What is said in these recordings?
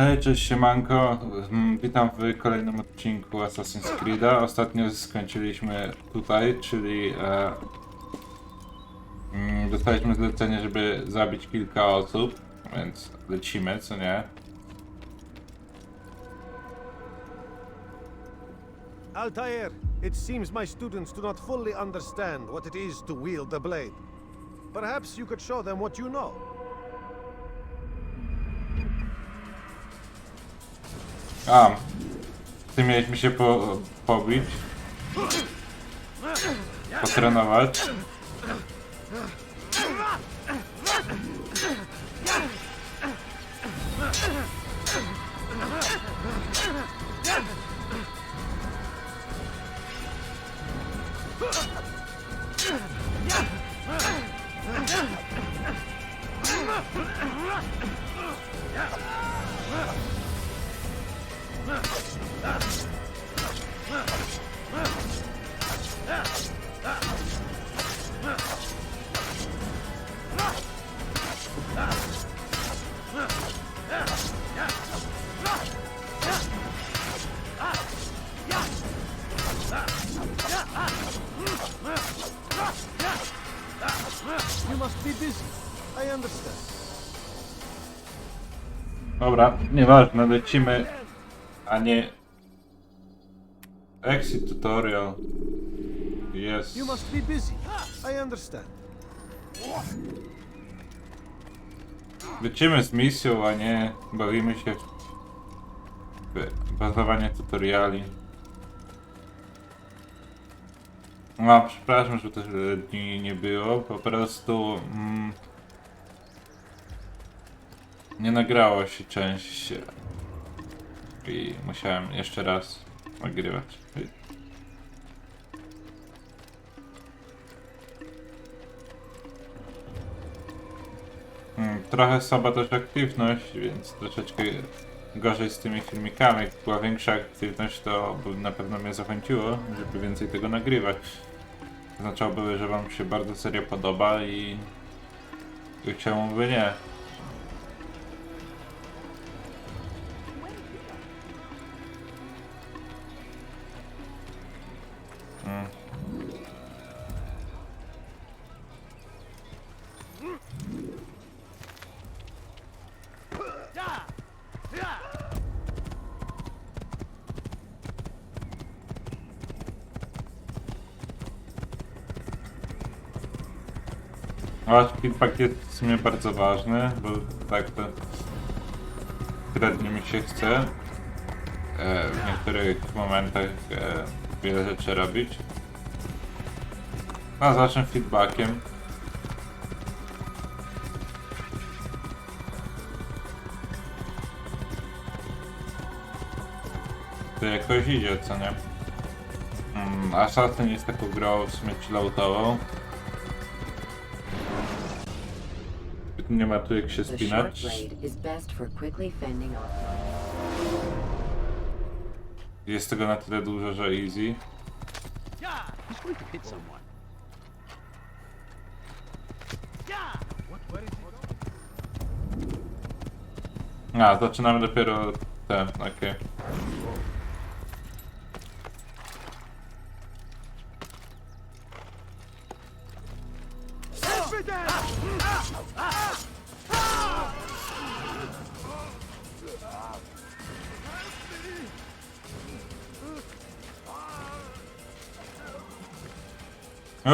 Hej, cześć siemanko, Mm, witam w kolejnym odcinku Assassin's Creed'a. Ostatnio skończyliśmy tutaj, czyli e, mm, dostaliśmy zlecenie, żeby zabić kilka osób, więc lecimy, co nie? Altair, it seems my students do not fully understand what it is to wield the blade. Perhaps you could show them what you know. A, ty mieliśmy się po, pobić, potrenować. Nieważne, lecimy, a nie... Exit tutorial. Jest. You must be busy. I understand. Lecimy z misją, a nie bawimy się w bazowanie tutoriali. No, przepraszam, że tyle dni nie było, po prostu mm, nie nagrało się część i musiałem jeszcze raz nagrywać. Mm, Trochę słaba też aktywność, więc troszeczkę gorzej z tymi filmikami. Jak była większa aktywność, to na pewno mnie zachęciło, żeby więcej tego nagrywać. Oznaczałoby, że wam się bardzo serio podoba i, i czemu by nie. Wasz feedback jest w sumie bardzo ważny, bo tak to średnio mi się chce e, w niektórych momentach e, wiele rzeczy robić. A z waszym feedbackiem to jakoś idzie, co nie? Mm, Assassin jest taką grą w sumie chilloutową. Nie ma tu jak się The short spinać. blade is best for quickly fending off. Jest tego na tyle dużo, że easy. He's going to hit someone. A, zaczynamy dopiero ten, okej.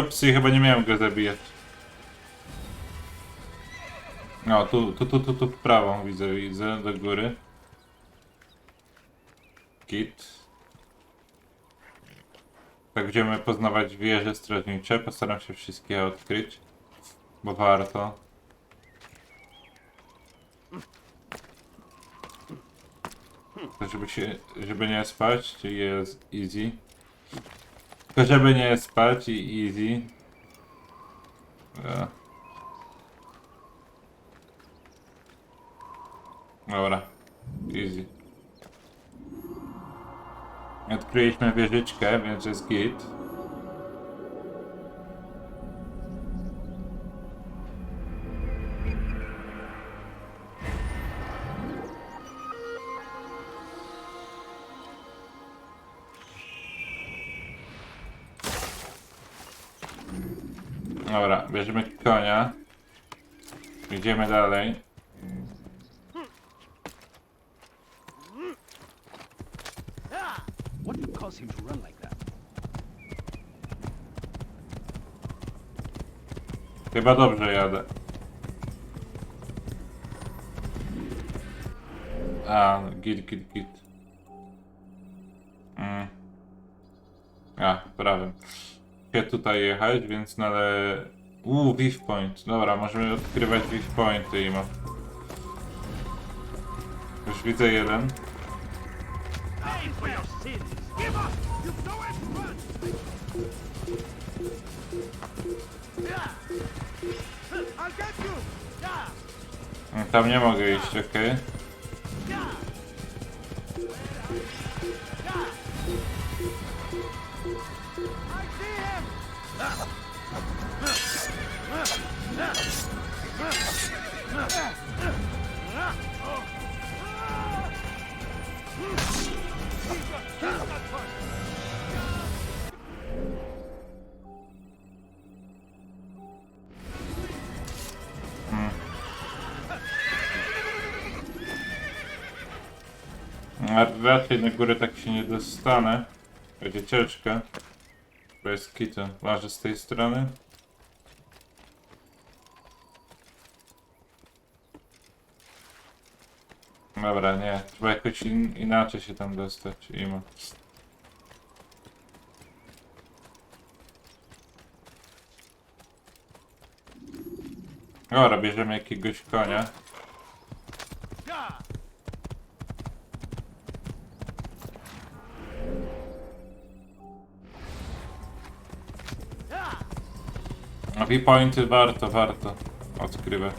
Ups, i chyba nie miałem go zabijać. No, tu, tu, tu, tu, tu w prawą widzę, widzę, do góry. Git. Tak będziemy poznawać wieże strażnicze, postaram się wszystkie odkryć, bo warto. To żeby się, żeby nie spać, czyli jest easy. Tylko żeby nie spać i easy. E. Dobra, easy. Odkryliśmy wieżyczkę, więc jest git. Bierzemy konia. Idziemy dalej. What would cause him to run like that? Chyba dobrze jadę. A, git, git, git. Mm. A, prawym. Się tutaj jechać, więc nale... Uuu, Viv Point. Dobra, możemy odkrywać Viv Pointy i ma. Już widzę jeden. Mm, Tam nie mogę iść, okej. I Raczej na górę tak się nie dostanę. Będzie ciężko. Bez kitu. Może z tej strony? Dobra, nie. Trzeba jakoś in inaczej się tam dostać. Imo. Dobra, bierzemy jakiegoś konia. A V-pointy warto, warto odkrywać.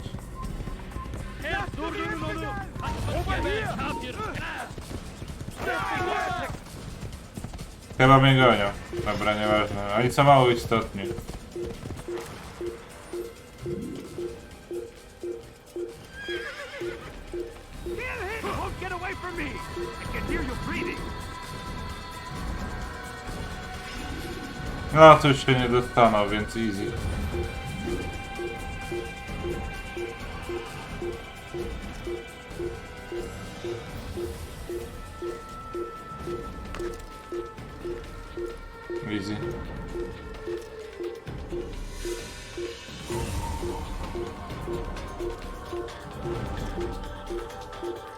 Chyba mnie gonią. Dobra, nieważne. Oni są mało istotni. No, to już się nie dostaną, więc. Easy.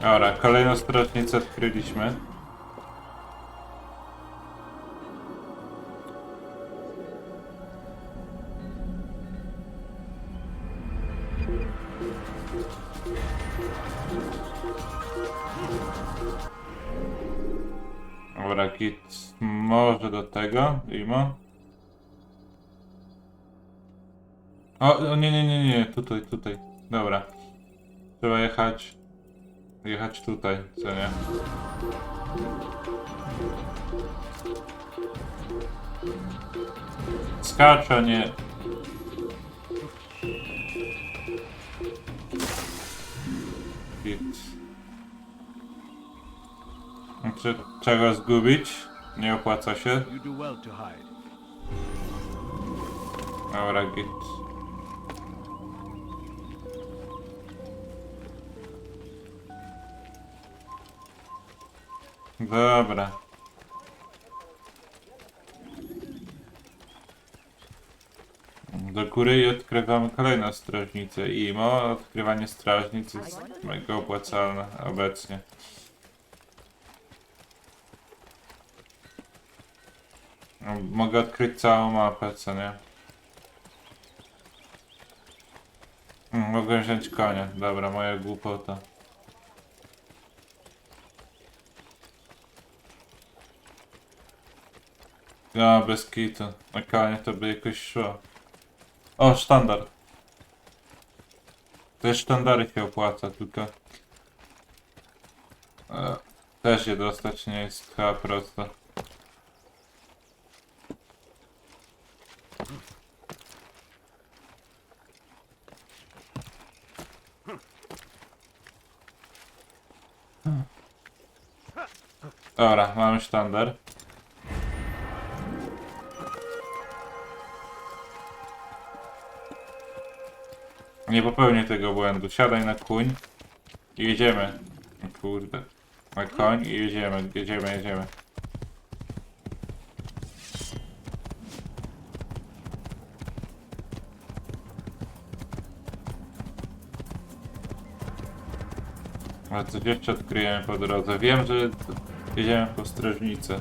Dobra, kolejną strażnicę odkryliśmy. Dobra, git może do tego, Imo. O, o nie, nie, nie, nie, tutaj, tutaj. Dobra. Trzeba jechać. Jechać tutaj, co nie? Skacz, a nie. Git. Czy czego zgubić? Nie opłaca się. Dobra, git. Dobra. Do góry i odkrywamy kolejną strażnicę. IMO, odkrywanie strażnic jest mega opłacalne obecnie. No, Mogę odkryć całą mapę, co nie? Mm, Mogę wziąć konia. Dobra, moja głupota. No, bez kitu. Na konie to by jakoś szło. O, sztandar. Te sztandary się opłaca, tylko... E, też je dostać nie jest chyba prosto. Dobra, mamy sztandar. Nie popełnię tego błędu. Siadaj na kuń i jedziemy. Kurde. Na koń i jedziemy, jedziemy, jedziemy. Ale coś jeszcze odkryjemy po drodze. Wiem, że jedziemy po strażnicę.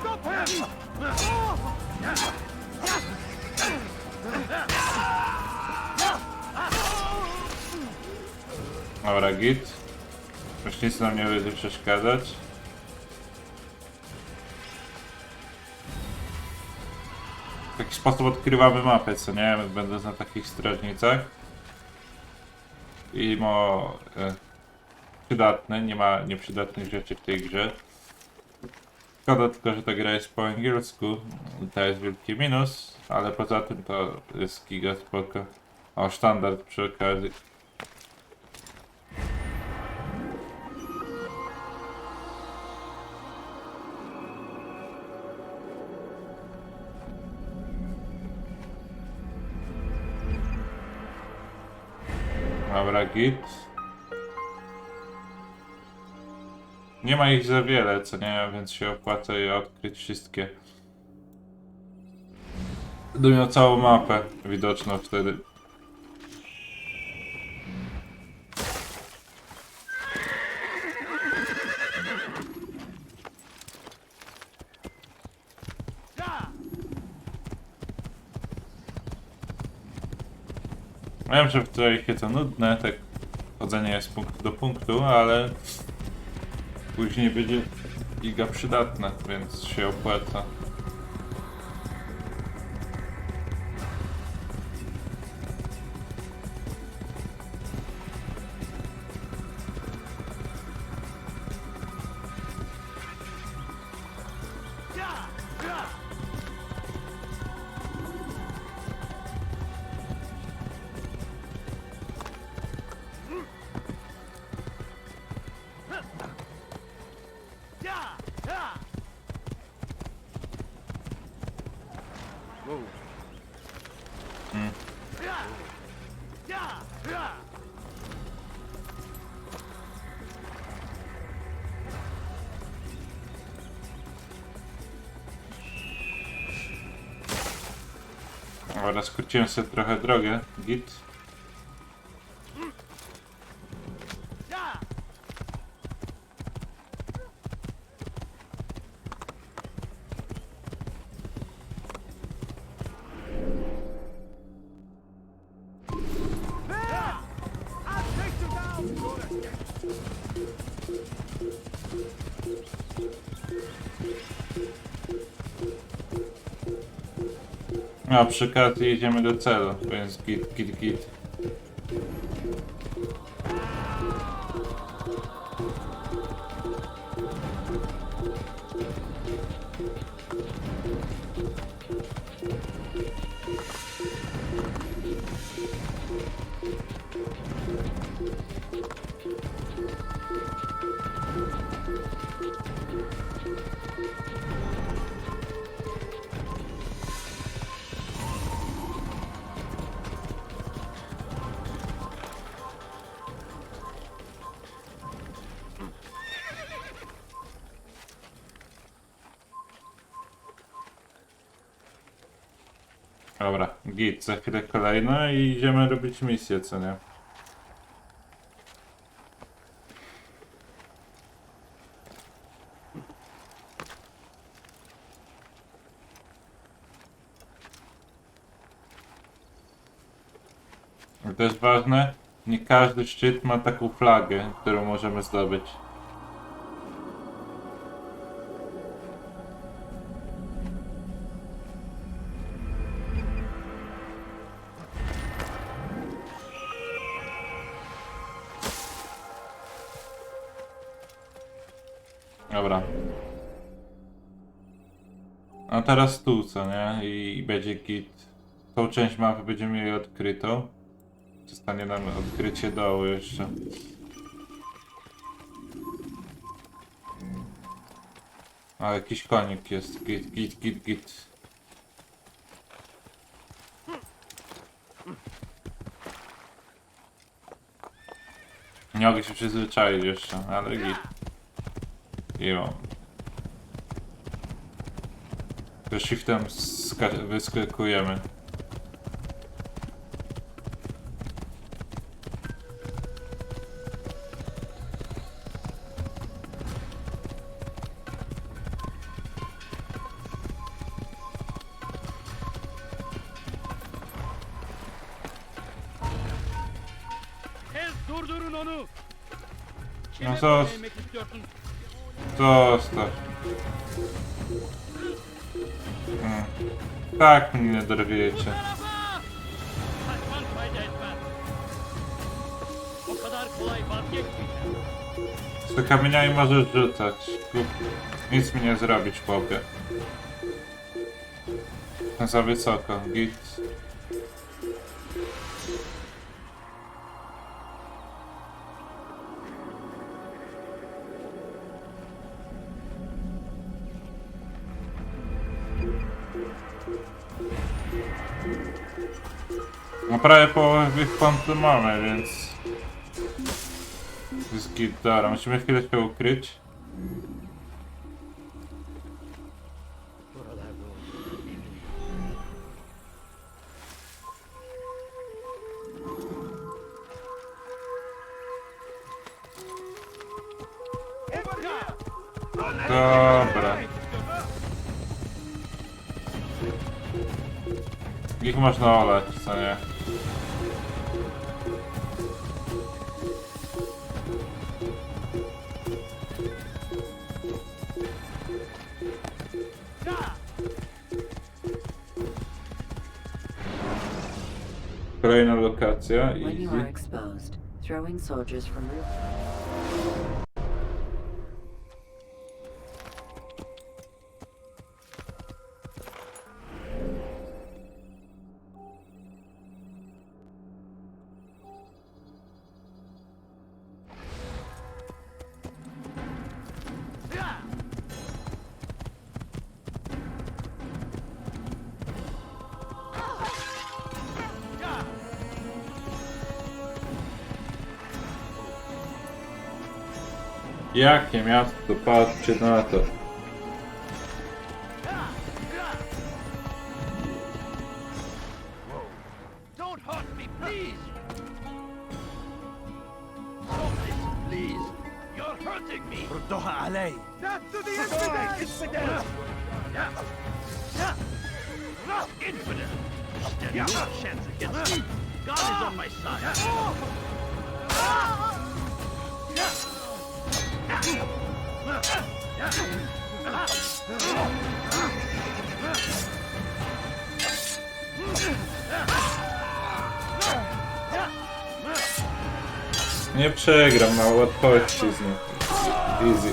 Stop him! Dobra, git. Już nic nam nie będzie przeszkadzać. W taki sposób odkrywamy mapę, co nie? Będąc na takich strażnicach. I mo... E, przydatne, nie ma nieprzydatnych rzeczy w tej grze. Szkoda tylko, że ta gra jest po angielsku. To jest wielki minus, ale poza tym to jest giga spoko. O, standard przy okazji. Dobra, git. Nie ma ich za wiele, co nie, więc się opłaca je odkryć wszystkie. Będę miał całą mapę widoczną wtedy. Wiem, że w trójkę to nudne, tak chodzenie z punktu do punktu, ale później będzie giga przydatne, więc się opłaca. Dobra, skróciłem sobie trochę drogę, git. A przy okazji jedziemy do celu, więc git, git, git. Dobra, git, za chwilę kolejna i idziemy robić misję, co nie? To jest ważne, nie każdy szczyt ma taką flagę, którą możemy zdobyć. teraz tu, co nie? I, i będzie git. Tą część mapy będziemy mieli odkrytą. Zostanie nam odkrycie dołu jeszcze. Mm. A jakiś konik jest. Git, git, git, git. Nie mogę się przyzwyczaić jeszcze, ale git. I mam. To shiftem ska- wyskakujemy. Durdurun onu. No Kime? Zostaw. Hmm. Tak mnie nie dorwiecie. Z kamieniami możesz rzucać. Nic mi nie zrobić, chłopie. Za wysoko. Git. Prawie połowę ich pontu mamy, więc... Jest git, dobra, musimy chwilę się ukryć. Dobra. Ich można olać, co nie? Kolejna lokacja, When you are exposed, throwing soldiers from roof. Jakie miasto, patrzcie na to. Przegram na łatwości z nim. Easy.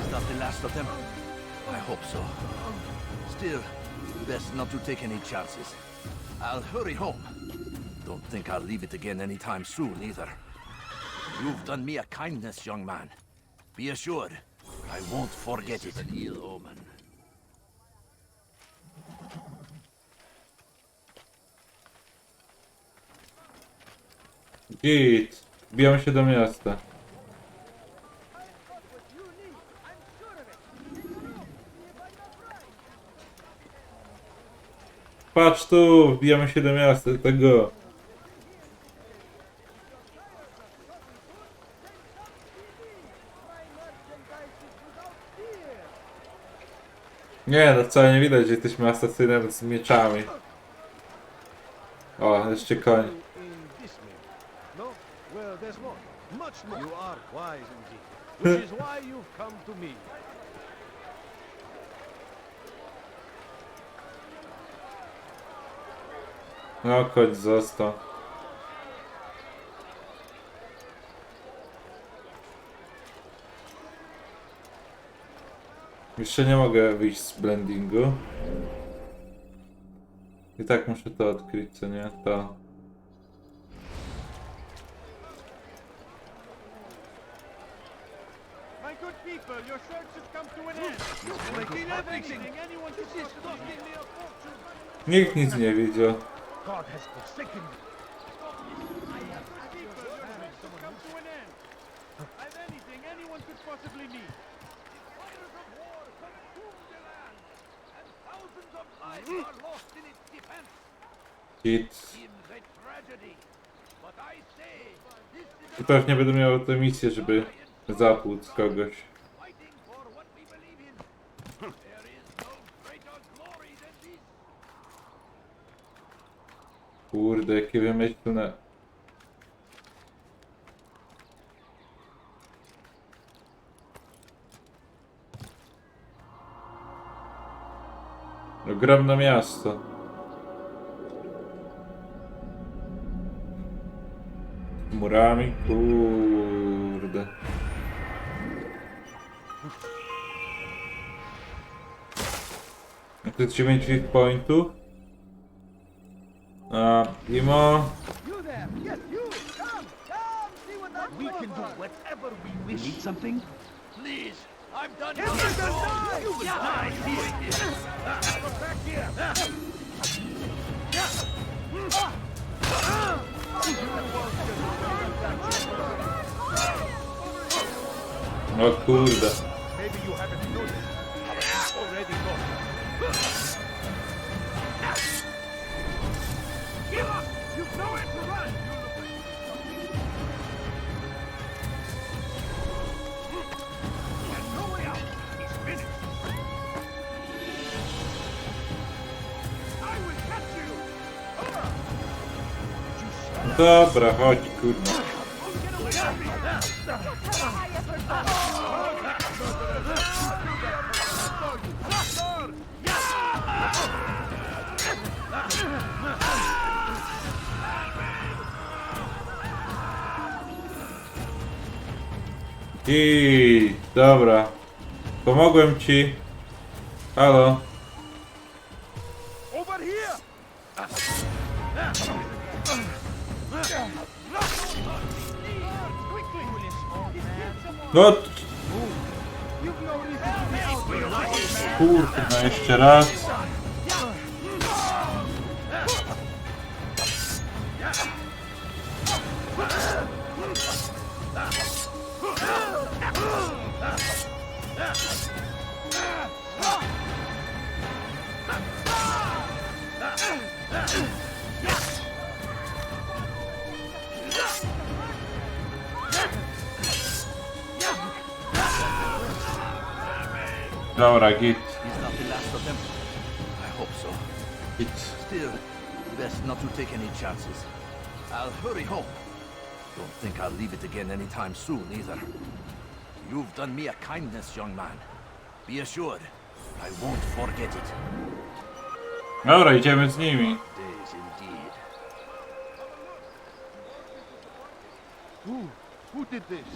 Is that the last of them? I hope so. Still, best not to take any chances. I'll hurry home. Don't think I'll leave it again anytime soon, either. You've done me a kindness, young man. Be assured, I won't forget it. An ill omen. Git. Biją się do miasta. Patrz tu, wbijamy się do miasta, tego. Nie, no wcale nie widać, że jesteśmy asasynem z mieczami. O, jeszcze koń. in this man. No? Well, there's more. Much more. You are wise indeed. Which is why you've come to me. No, został. Jeszcze nie mogę wyjść z blendingu. I tak muszę to odkryć, co nie? To. My good people, your search has come to an end. You've everything anyone could wish Nikt nic nie widział. God has forsaken me. Come to an end. I've anything anyone could possibly need. Fires of war consume the land, and thousands of lives are lost in its defense. Git. Seems a tragedy, but I say this is I pewnie będę miał tę misję, żeby zatłuc kogoś. fighting for what we believe in. There is no greater glory than this. Kurde, jakie wymyślne. Ogromne miasto. Murami, kurde. Jest 9 hit pointów. A, Imo. You there! Yes, you! Come! Come! See what I'm We can do whatever we wish. need something? Please! I've done nothing wrong! You will die here! Come back here! O kurde. Maybe you haven't noticed. but it's already gone. Dobra, chodź, kurde. I dobra. Pomogłem ci. Halo. No. Kurwa, jeszcze raz. Dobra, git. He's not the last of them. I hope so. Git. Still, best not to take any chances. I'll hurry home. Don't think I'll leave it again anytime soon either. You've done me a kindness, young man. Be assured, I won't forget it. Dobra, idziemy z nimi. Days indeed. Who? Who did this?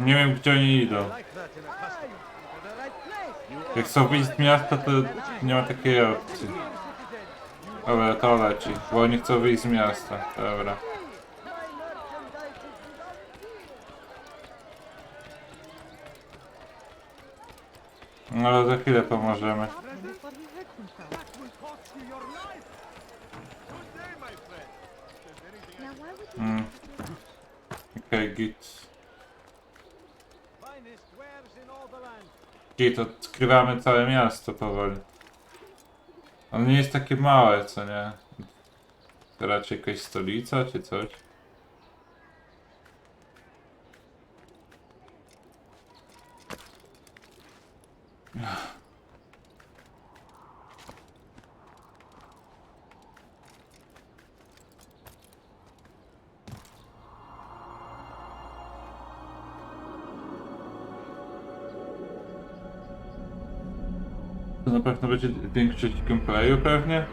Nie wiem, gdzie oni idą. Jak chcą wyjść z miasta, to nie ma takiej opcji. Dobra, to leci. Bo oni chcą wyjść z miasta. Dobra. No ale za chwilę pomożemy. Mm. Okej, git. The land. Git, odkrywamy całe miasto powoli. Ono nie jest takie małe, co nie? To raczej jakaś stolica, czy coś? To na pewno będzie większość gameplayu pewnie.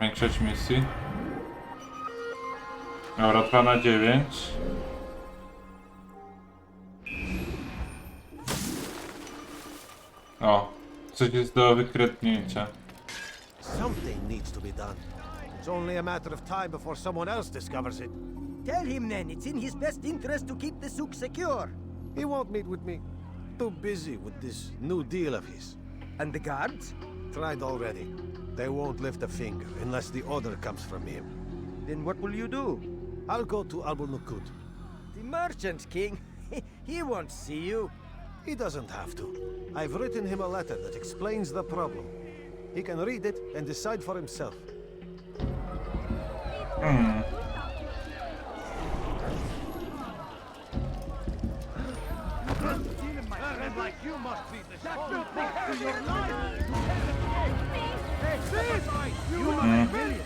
Większość misji. Dobra, 2 na 9. O, coś jest do wykretnięcia. Something needs to be done. It's only a matter of time before someone else discovers it. Tell him then it's in his best interest to keep the souk secure. He won't meet with me. Too busy with this new deal of his. And the guards? Tried already. They won't lift a finger unless the order comes from him. Then what will you do? I'll go to Abu Nukut. The merchant king? he won't see you. He doesn't have to. I've written him a letter that explains the problem. He can read it and decide for himself. Men must be the be for your life! Hey, this! You are a million!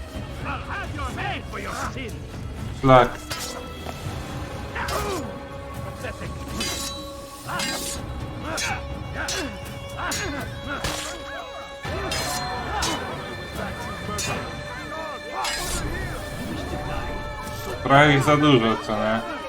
I'll have your head for your. Pathetic! Trochę ich za dużo, co nie?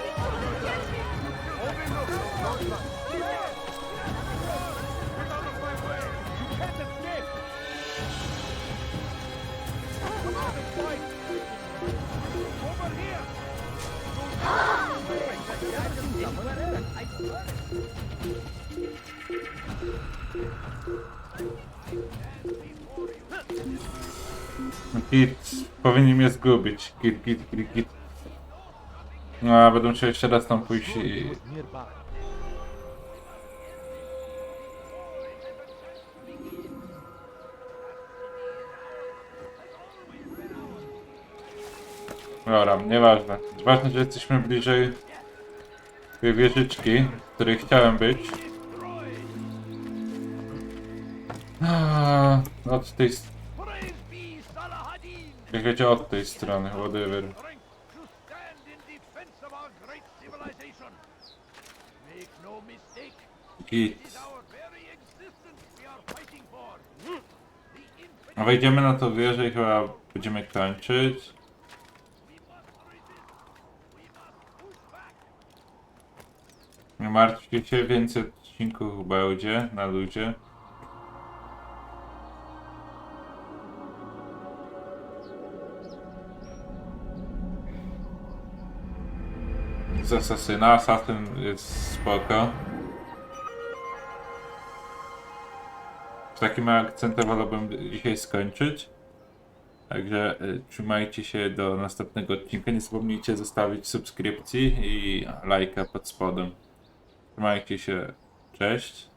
Powinni mnie zgubić. Git, git, git, git. No, a będę musiał jeszcze raz tam pójść i... Dobra, nieważne. Ważne, że jesteśmy bliżej tej wieżyczki, w której chciałem być. Od tej... s- Praise be Wiecie, od tej strony, whatever. Git. wejdziemy na to wieżę i chyba będziemy kończyć. Nie martwcie się, więcej odcinków będzie na ludzie. Z Asasyna, Asasyn jest spoko. Z takim akcentem wolałbym dzisiaj skończyć. Także y, trzymajcie się do następnego odcinka. Nie zapomnijcie zostawić subskrypcji i lajka pod spodem. Trzymajcie się. Cześć.